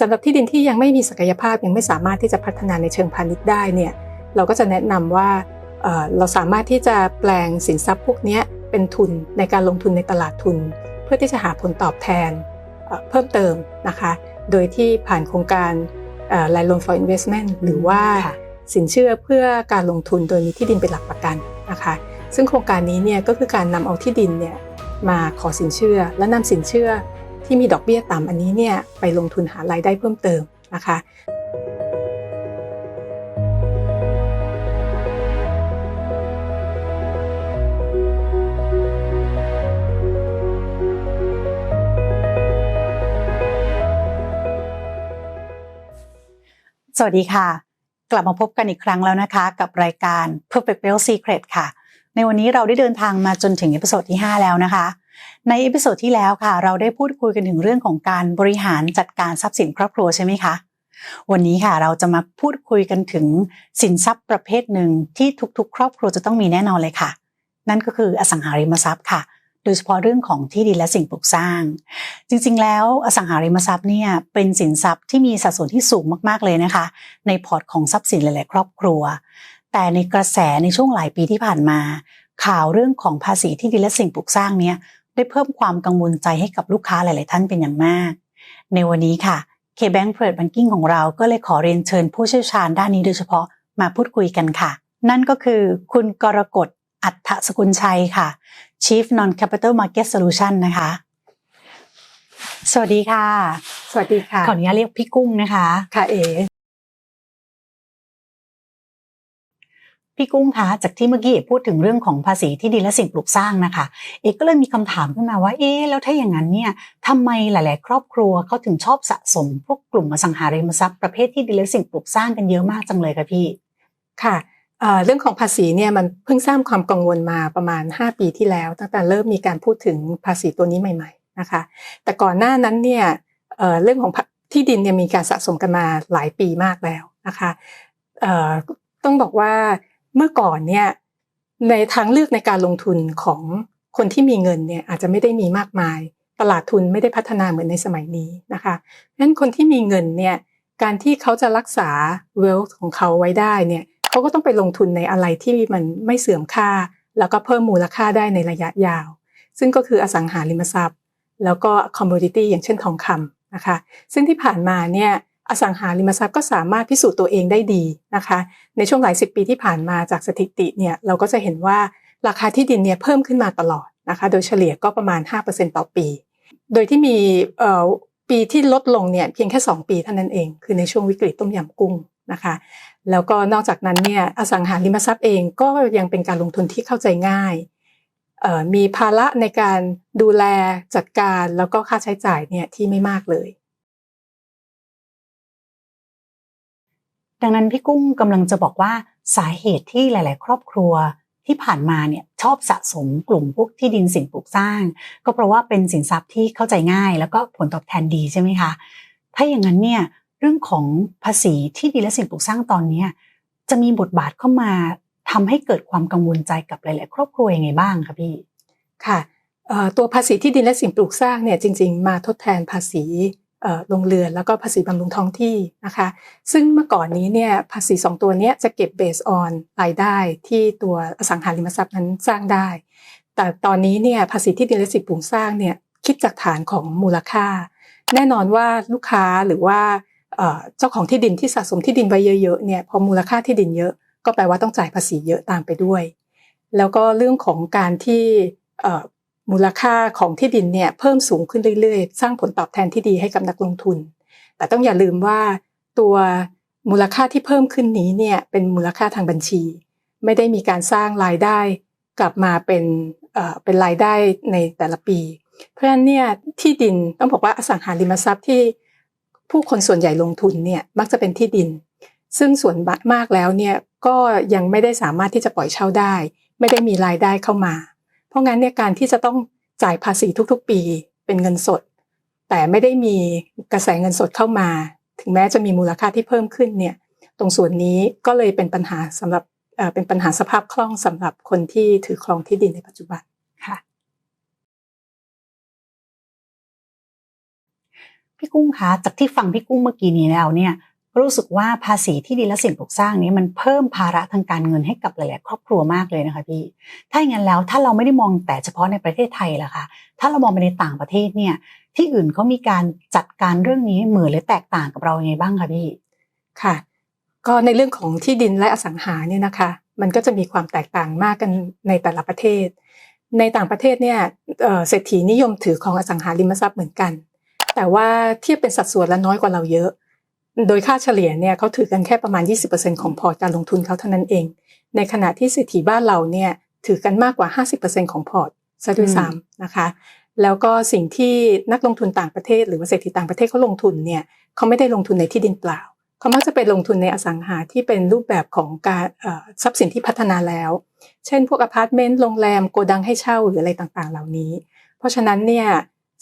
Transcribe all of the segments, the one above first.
สำหรับที่ดินที่ยังไม่มีศักยภาพยังไม่สามารถที่จะพัฒนาในเชิงพาณิชย์ได้เนี่ยเราก็จะแนะนำว่าเอ่อเราสามารถที่จะแปลงสินทรัพย์พวกเนี้ยเป็นทุนในการลงทุนในตลาดทุน เพื่อที่จะหาผลตอบแทนเอ่อเพิ่มเติมนะคะ โดยที่ผ่านโครงการ Land Loan for Investment หรือว่าค่ะสินเชื่อเพื่อการลงทุนโดยมีที่ดินเป็นหลักประกันนะคะ ซึ่งโครงการนี้เนี่ยก็คือการนำเอาที่ดินเนี่ยมาขอสินเชื่อและนำสินเชื่อ ที่มีดอกเบี้ยต่ำอันนี้เนี่ยไปลงทุนหารายได้เพิ่มเติมนะคะสวัสดีค่ะ กลับมาพบกันอีกครั้งแล้วนะคะ กับรายการ Perfect Wealth Secret ค่ะ ในวันนี้เราได้เดินทางมาจนถึงเอพิโซดที่ 5 แล้วนะคะ ในเอพิโซดที่แล้วค่ะ เราได้พูดคุยกันถึงเรื่องของการบริหารจัดการทรัพย์สินครอบครัวใช่ไหมคะ วันนี้ค่ะเราจะมาพูดคุยกันถึงสินทรัพย์ประเภทหนึ่งที่ทุกๆ ครอบครัวจะต้องมีแน่นอนเลยค่ะ นั่นก็คืออสังหาริมทรัพย์ค่ะ โดยเฉพาะเรื่องของที่ดินและสิ่งปลูกสร้าง จริงๆ แล้วอสังหาริมทรัพย์เนี่ยเป็นสินทรัพย์ที่มีสัดส่วนที่สูงมากๆเลยนะคะ ในพอร์ตของทรัพย์สินหลาย ๆ ครอบครัว แต่ในกระแสในช่วงหลายปีที่ผ่านมา ข่าวเรื่องของภาษีที่ดินและสิ่งปลูกสร้างเนี่ย ได้เพิ่มความกังวลใจให้กับลูกค้าหลาย ๆ ท่านเป็นอย่างมาก ในวันนี้ค่ะ K-Bank Private Banking ของเราก็เลยขอเรียนเชิญผู้เชี่ยวชาญด้านนี้โดยเฉพาะมาพูดคุยกันค่ะ นั่นก็คือคุณกรกฎอัฏฐสกุลชัยค่ะ Chief Non Capital Market Solution นะคะ สวัสดีค่ะ สวัสดีค่ะ ขออนุญาตเรียกพี่กุ้งนะคะ ค่ะเอ พี่กุ้งคะจากที่เมื่อกี้เอกพูดถึงเรื่องของภาษีที่ดินและสิ่งปลูกสร้างนะคะ เอกก็เลยมีคำถามขึ้นมาว่า เอ๊แล้วถ้าอย่างนั้นเนี่ยทำไมหลาย ๆ ครอบครัวเขาถึงชอบสะสม พวกกลุ่มอสังหาริมทรัพย์ประเภทที่ดินและสิ่งปลูกสร้างกันเยอะมากจังเลยค่ะพี่ค่ะเรื่องของภาษีเนี่ยมันเพิ่งสร้างความกังวลมาประมาณ 5 ปีที่แล้ว ตั้งแต่เริ่มมีการพูดถึงภาษีตัวนี้ใหม่ ๆ นะคะ แต่ก่อนหน้านั้นเนี่ยเรื่องของที่ดินเนี่ยมีการสะสมกันมาหลายปีมากแล้วนะคะต้องบอกว่า เมื่อก่อนเนี่ยในทางเลือกในการลงทุนของคนที่มีเงินเนี่ยอาจจะไม่ได้มีมากมาย ตลาดทุนไม่ได้พัฒนาเหมือนในสมัยนี้นะคะนั้นคนที่มีเงินเนี่ยการที่เขาจะรักษา wealth ของเขาไว้ได้เนี่ยเขาก็ต้องไปลงทุนในอะไรที่มันไม่เสื่อมค่า แล้วก็เพิ่มมูลค่าได้ในระยะยาว ซึ่งก็คืออสังหาริมทรัพย์ แล้วก็ commodity อย่างเช่นทองคำนะคะ ซึ่งที่ผ่านมาเนี่ย อสังหาริมทรัพย์ก็สามารถพิสูจน์ตัวเองได้ดีนะคะ ในช่วงหลายสิบปีที่ผ่านมาจากสถิติเนี่ยเราก็จะเห็นว่าราคาที่ดินเนี่ยเพิ่มขึ้นมาตลอดนะคะ โดยเฉลี่ยก็ประมาณ 5%ต่อปี โดยที่มีปีที่ลดลงเนี่ยเพียงแค่ 2 ปีเท่านั้นเอง คือในช่วงวิกฤตต้มยำกุ้งนะคะ แล้วก็นอกจากนั้นเนี่ยอสังหาริมทรัพย์เองก็ยังเป็นการลงทุนที่เข้าใจง่าย มีภาระในการดูแลจัดการแล้วก็ค่าใช้จ่ายเนี่ยที่ไม่มากเลย ดังนั้นพี่กุ้งกำลังจะบอกว่าสาเหตุที่หลาย ๆ ครอบครัวที่ผ่านมาเนี่ยชอบสะสมกลุ่มพวกที่ดินสิ่งปลูกสร้าง ก็เพราะว่าเป็นสินทรัพย์ที่เข้าใจง่าย แล้วก็ผลตอบแทนดีใช่ไหมคะ ถ้าอย่างนั้นเนี่ยเรื่องของภาษีที่ดินและสิ่งปลูกสร้างตอนนี้จะมีบทบาทเข้ามาทำให้เกิดความกังวลใจกับหลาย ๆ ครอบครัวยังไงบ้างคะพี่ค่ะตัวภาษีที่ดินและสิ่งปลูกสร้างเนี่ยจริง ๆ มาทดแทนภาษี โรงเรือนแล้วก็ภาษีบำรุงท้องที่นะคะ ซึ่งเมื่อก่อนนี้เนี่ยภาษีสองตัวนี้จะเก็บเบสออนรายได้ที่ตัวอสังหาริมทรัพย์นั้นสร้างได้ แต่ตอนนี้เนี่ยภาษีที่ดินและสิ่งปลูกสร้างเนี่ยคิดจากฐานของมูลค่า แน่นอนว่าลูกค้าหรือว่าเจ้าของที่ดินที่สะสมที่ดินไว้เยอะๆเนี่ยพอมูลค่าที่ดินเยอะก็แปลว่าต้องจ่ายภาษีเยอะตามไปด้วย แล้วก็เรื่องของการที่ มูลค่าของที่ดินเนี่ยเพิ่มสูงขึ้นเรื่อยๆ สร้างผลตอบแทนที่ดีให้กับนักลงทุน แต่ต้องอย่าลืมว่าตัวมูลค่าที่เพิ่มขึ้นนี้เนี่ยเป็นมูลค่าทางบัญชี ไม่ได้มีการสร้างรายได้กลับมาเป็นเอ่อเป็นรายได้ในแต่ละปี เพราะฉะนั้นเนี่ยที่ดินต้องบอกว่าอสังหาริมทรัพย์ที่ผู้คนส่วนใหญ่ลงทุนเนี่ยมักจะเป็นที่ดิน ซึ่งส่วนมากแล้วเนี่ยก็ยังไม่ได้สามารถที่จะปล่อยเช่าได้ ไม่ได้มีรายได้เข้ามา ราะงั้นเนี่ยการที่จะต้องจ่ายภาษีทุกๆ ปีเป็นเงินสด แต่ไม่ได้มีกระแสเงินสดเข้ามา ถึงแม้จะมีมูลค่าที่เพิ่มขึ้นเนี่ยตรงส่วนนี้ก็เลยเป็นปัญหาสำหรับเป็นปัญหาสภาพคล่องสำหรับคนที่ถือครองที่ดินในปัจจุบันค่ะพี่กุ้งคะจากที่ฟังพี่กุ้งเมื่อกี้นี้แล้วเนี่ย รู้สึกว่าภาษีที่ดินและสิ่งปลูกสร้างนี้มันเพิ่มภาระทางการเงินให้กับหลาย ๆ ครอบครัวมากเลยนะคะพี่ ถ้าอย่างนั้นแล้วถ้าเราไม่ได้มองแต่เฉพาะในประเทศไทยล่ะคะถ้าเรามองไปในต่างประเทศเนี่ยที่อื่นเขามีการจัดการเรื่องนี้เหมือนหรือแตกต่างกับเรายังไงบ้างคะพี่ค่ะ ก็ในเรื่องของที่ดินและอสังหาเนี่ยนะคะ มันก็จะมีความแตกต่างมากกันในแต่ละประเทศ ในต่างประเทศเนี่ยเศรษฐีนิยมถือของอสังหาริมทรัพย์เหมือนกัน แต่ว่าเทียบเป็นสัดส่วนและน้อยกว่าเราเยอะ โดยค่าเฉลี่ยเนี่ยเขาถือกันแค่ประมาณ 20%ของพอร์ตการลงทุนเขาเท่านั้นเอง ในขณะที่เศรษฐีบ้านเราเนี่ยถือกันมากกว่า 50%ของพอร์ตซะด้วยซ้ำนะคะ แล้วก็สิ่งที่นักลงทุนต่างประเทศ หรือว่าเศรษฐีต่างประเทศเขาลงทุนเนี่ยเขาไม่ได้ลงทุนในที่ดินเปล่าเขามักจะไปลงทุนในอสังหาที่เป็นรูปแบบของการทรัพย์สินที่พัฒนาแล้ว เช่น พวกอพาร์ตเมนต์โรงแรมโกดังให้เช่าหรืออะไรต่างๆ เหล่านี้ เพราะฉะนั้นเนี่ย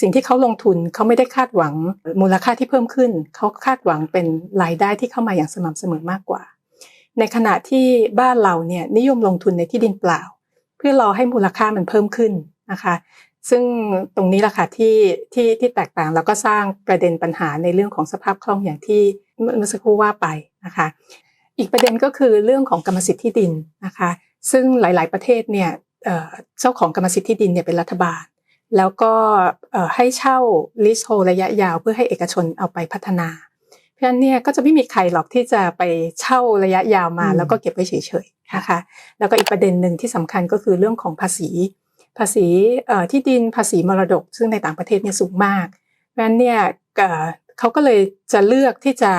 สิ่งที่เขาลงทุนเขาไม่ได้คาดหวังมูลค่าที่เพิ่มขึ้น เขาคาดหวังเป็นรายได้ที่เข้ามาอย่างสม่ำเสมอมากกว่า ในขณะที่บ้านเราเนี่ยนิยมลงทุนในที่ดินเปล่า เพื่อรอให้มูลค่ามันเพิ่มขึ้นนะคะ ซึ่งตรงนี้แหละค่ะที่ที่ที่แตกต่างแล้วก็สร้างประเด็นปัญหาในเรื่องของสภาพคล่องอย่างที่เมื่อสักครู่ว่าไปนะคะ อีกประเด็นก็คือเรื่องของกรรมสิทธิ์ที่ดินนะคะ ซึ่งหลาย ๆ ประเทศเนี่ยเอ่อเจ้าของกรรมสิทธิ์ที่ดินเนี่ยเป็นรัฐบาล แล้วก็เอ่อให้เช่า leasehold ระยะยาวเพื่อให้เอกชนเอาไปพัฒนา เพราะฉะนั้นเนี่ยก็จะไม่มีใครหรอกที่จะไปเช่าระยะยาวมาอืมแล้วก็เก็บไว้เฉยๆนะคะแล้วก็อีกประเด็นหนึ่งที่สำคัญก็คือเรื่องของภาษี ภาษีเอ่อที่ดินภาษีมรดก ซึ่งในต่างประเทศเนี่ยสูงมาก เพราะฉะนั้นเนี่ยเอ่อเขาก็เลยจะเลือกที่จะ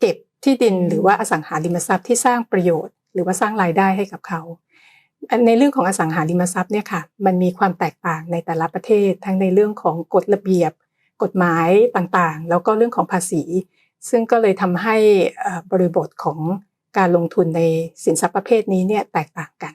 เก็บที่ดินหรือว่าอสังหาริมทรัพย์ที่สร้างประโยชน์ หรือว่าสร้างรายได้ให้กับเขาอัน ในเรื่องของอสังหาริมทรัพย์เนี่ยค่ะมันมีความแตกต่างในแต่ละประเทศ ทั้งในเรื่องของกฎระเบียบ กฎหมายต่างๆ แล้วก็เรื่องของภาษี ซึ่งก็เลยทำให้บริบทของการลงทุนในสินทรัพย์ประเภทนี้เนี่ยแตกต่างกัน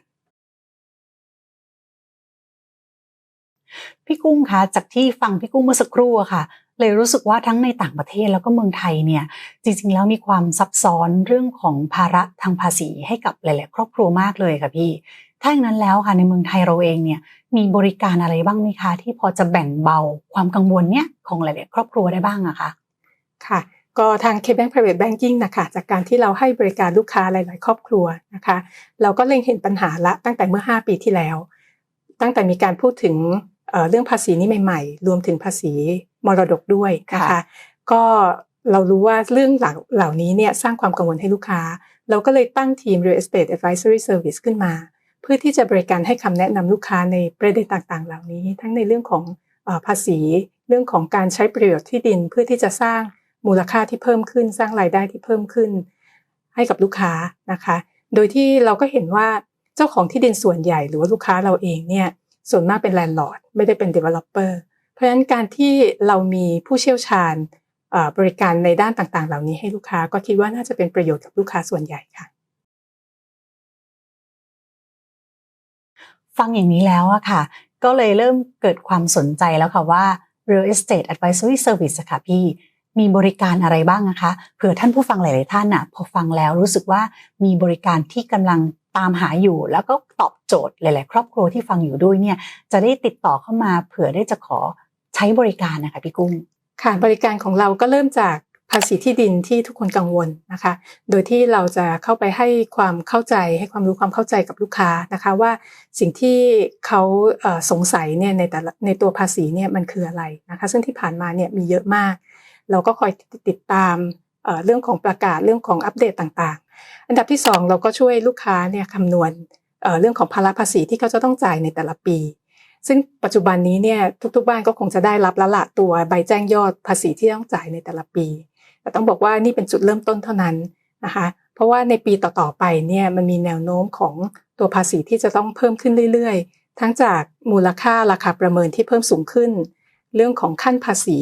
พี่กุ้งคะจากที่ฟังพี่กุ้งเมื่อสักครู่อะค่ะ เลยรู้สึกว่าทั้งในต่างประเทศแล้วก็เมืองไทยเนี่ยจริงๆแล้วมีความซับซ้อนเรื่องของภาระทางภาษีให้กับหลาย ๆ ครอบครัวมากเลยค่ะพี่ ถ้าอย่างนั้นแล้วค่ะในเมืองไทยเราเองเนี่ยมีบริการอะไรบ้างไหมคะ ที่พอจะแบ่งเบาความกังวลเนี่ยของหลาย ๆ ครอบครัวได้บ้างอะคะค่ะก็ทาง KBank Private Banking นะคะจากการที่เราให้บริการลูกค้าหลาย ๆ ครอบครัวนะคะ เราก็เล็งเห็นปัญหาละตั้งแต่เมื่อ 5 ปีที่แล้ว ตั้งแต่มีการพูดถึงเอ่อเรื่องภาษีนี้ใหม่ ๆ รวมถึงภาษีมรดกด้วยนะคะค่ะก็เรารู้ว่าเรื่องเหล่าเหล่านี้เนี่ยสร้างความกังวลให้ลูกค้า เราก็เลยตั้งทีม Real Estate Advisory Service ขึ้นมา เพื่อที่จะบริการให้คำแนะนำลูกค้าในประเด็นต่างๆ เหล่านี้ ทั้งในเรื่องของภาษี เรื่องของการใช้ประโยชน์ที่ดิน เพื่อที่จะสร้างมูลค่าที่เพิ่มขึ้น สร้างรายได้ที่เพิ่มขึ้น ให้กับลูกค้านะคะ โดยที่เราก็เห็นว่าเจ้าของที่ดินส่วนใหญ่หรือว่าลูกค้าเราเองเนี่ยส่วนมากเป็นแลนด์ลอร์ดไม่ได้เป็น developer เพราะฉะนั้นการที่เรามีผู้เชี่ยวชาญบริการในด้านต่างๆ เหล่านี้ให้ลูกค้าก็คิดว่าน่าจะเป็นประโยชน์กับลูกค้าส่วนใหญ่ค่ะ ฟังอย่างนี้แล้วอะค่ะ ก็เลยเริ่มเกิดความสนใจแล้วค่ะว่า Real Estate Advisory Service อะค่ะพี่มีบริการอะไรบ้างนะคะเผื่อท่านผู้ฟังหลาย ๆ ท่านอะพอฟังแล้วรู้สึกว่ามีบริการที่กำลังตามหาอยู่ แล้วก็ตอบโจทย์หลาย ๆ ครอบครัวที่ฟังอยู่ด้วยเนี่ยจะได้ติดต่อเข้ามาเผื่อได้จะขอใช้บริการนะคะพี่กุ้งค่ะบริการของเราก็เริ่มจาก ภาษีที่ดินที่ทุกคนกังวลนะคะ โดยที่เราจะเข้าไปให้ความเข้าใจให้ความรู้ความเข้าใจกับลูกค้านะคะว่าสิ่งที่เขาสงสัยเนี่ยในแต่ในตัวภาษีเนี่ยมันคืออะไรนะคะ ซึ่งที่ผ่านมาเนี่ยมีเยอะมาก เราก็คอยติดตามเรื่องของประกาศเรื่องของอัปเดตต่างๆ อันดับที่สองเราก็ช่วยลูกค้าเนี่ยคำนวณเรื่องของภาระภาษีที่เขาจะต้องจ่ายในแต่ละปี ซึ่งปัจจุบันนี้เนี่ยทุกๆ บ้านก็คงจะได้รับล้วละตัวใบแจ้งยอดภาษีที่ต้องจ่ายในแต่ละปี แต่ต้องบอกว่านี่เป็นจุดเริ่มต้นเท่านั้นนะคะเพราะว่าในปีต่อๆไปเนี่ยมันมีแนวโน้มของตัวภาษีที่จะต้องเพิ่มขึ้นเรื่อยๆ ทั้งจากมูลค่าราคาประเมินที่เพิ่มสูงขึ้น เรื่องของขั้นภาษี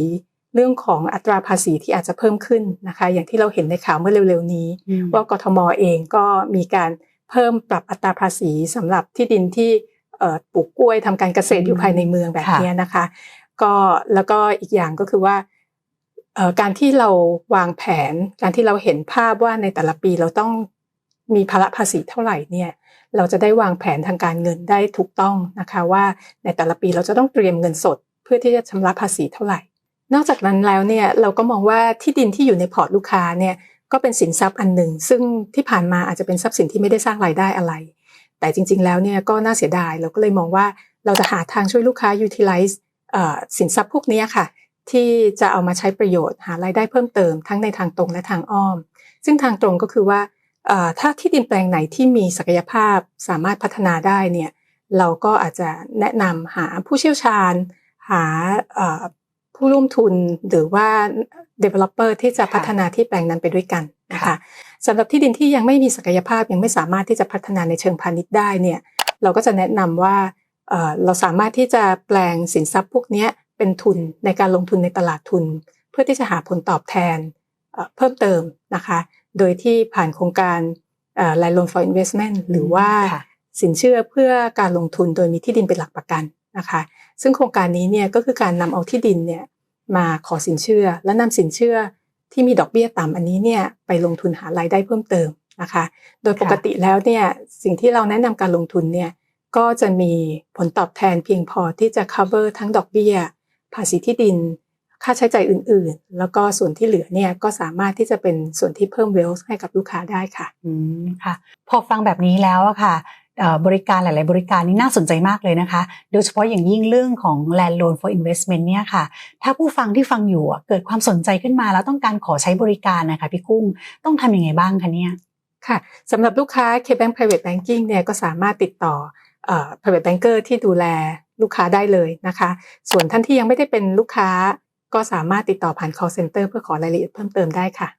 เรื่องของอัตราภาษีที่อาจจะเพิ่มขึ้นนะคะ อย่างที่เราเห็นในข่าวเมื่อเร็วๆนี้ ว่ากทมเองก็มีการเพิ่มปรับอัตราภาษีสำหรับที่ดินที่เอ่อปลูกกล้วยทำการเกษตรอยู่ภายในเมืองแบบเนี้ยนะคะ ก็แล้วก็อีกอย่างก็คือว่าเอ่อ การที่เราวางแผน การที่เราเห็นภาพว่าในแต่ละปีเราต้องมีภาระภาษีเท่าไหร่เนี่ยเราจะได้วางแผนทางการเงินได้ถูกต้องนะคะว่าในแต่ละปีเราจะต้องเตรียมเงินสด เพื่อที่จะชำระภาษีเท่าไหร่ นอกจากนั้นแล้วเนี่ยเราก็มองว่าที่ดินที่อยู่ในพอร์ตลูกค้าเนี่ยก็เป็นสินทรัพย์อันหนึ่ง ซึ่งที่ผ่านมาอาจจะเป็นทรัพย์สินที่ไม่ได้สร้างรายได้อะไร แต่จริง ๆ แล้วเนี่ยก็น่าเสียดายเราก็เลยมองว่าเราจะหาทางช่วยลูกค้า utilize สินทรัพย์พวกนี้ค่ะ ที่จะเอามาใช้ประโยชน์หารายได้เพิ่มเติมทั้งในทางตรงและทางอ้อม ซึ่งทางตรงก็คือว่าเอ่อถ้าที่ดินแปลงไหนที่มีศักยภาพสามารถพัฒนาได้เนี่ยเราก็อาจจะแนะนำหาผู้เชี่ยวชาญ หาเอ่อผู้ร่วมทุนหรือว่า developer ที่จะค่ะพัฒนาที่แปลงนั้นไปด้วยกันนะคะค่ะสำหรับที่ดินที่ยังไม่มีศักยภาพยังไม่สามารถที่จะพัฒนาในเชิงพาณิชย์ได้เนี่ยเราก็จะแนะนำว่าเอ่อเราสามารถที่จะแปลงสินทรัพย์พวกเนี้ย เป็นทุนในการลงทุนในตลาดทุน เพื่อที่จะหาผลตอบแทนเอ่อเพิ่มเติมนะคะ โดยที่ผ่านโครงการเอ่อ Land Loan for Investment หรือว่าค่ะสินเชื่อเพื่อการลงทุนโดยมีที่ดินเป็นหลักประกันนะคะ ซึ่งโครงการนี้เนี่ยก็คือการนำเอาที่ดินเนี่ยมาขอสินเชื่อ และนำสินเชื่อที่มีดอกเบี้ยต่ำอันนี้เนี่ยไปลงทุนหารายได้เพิ่มเติมนะคะ โดยปกติแล้วเนี่ยสิ่งที่เราแนะนำการลงทุนเนี่ยก็จะมีผลตอบแทนเพียงพอที่จะ cover ทั้งดอกเบี้ย ภาษีที่ดิน ค่าใช้จ่ายอื่น ๆ แล้วก็ส่วนที่เหลือเนี่ยก็สามารถที่จะเป็นส่วนที่เพิ่มเวลส์ให้กับลูกค้าได้ค่ะอืมค่ะ พอฟังแบบนี้แล้วอะค่ะเอ่อบริการหลาย ๆ บริการนี่น่าสนใจมากเลยนะคะ โดยเฉพาะอย่างยิ่งเรื่องของ Land Loan for Investment เนี่ยค่ะ ถ้าผู้ฟังที่ฟังอยู่อะเกิดความสนใจขึ้นมาแล้วต้องการขอใช้บริการนะคะพี่กุ้งต้องทำยังไงบ้างคะเนี่ย ค่ะสำหรับลูกค้า KBank Private Banking เนี่ยก็สามารถติดต่อเอ่อ private banker ที่ดูแล ลูกค้าได้เลยนะคะ ส่วนท่านที่ยังไม่ได้เป็นลูกค้าก็สามารถติดต่อผ่าน call center เพื่อขอรายละเอียดเพิ่มเติมได้ค่ะ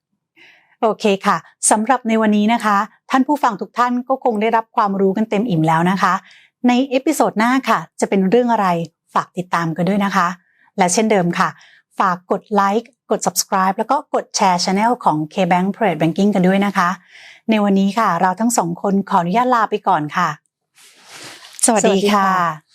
โอเคค่ะสำหรับในวันนี้นะคะ ท่านผู้ฟังทุกท่านก็คงได้รับความรู้กันเต็มอิ่มแล้วนะคะ ในเอพิโซดหน้าค่ะ จะเป็นเรื่องอะไรฝากติดตามกันด้วยนะคะ และเช่นเดิมค่ะ ฝากกดไลค์กด subscribe แล้วก็กดแชร์ Channel ของ KBank Private Banking กันด้วยนะคะ ในวันนี้ค่ะ เราทั้งสองคนขออนุญาตลาไปก่อนค่ะ สวัสสวัดีสดีค่ะค่ะ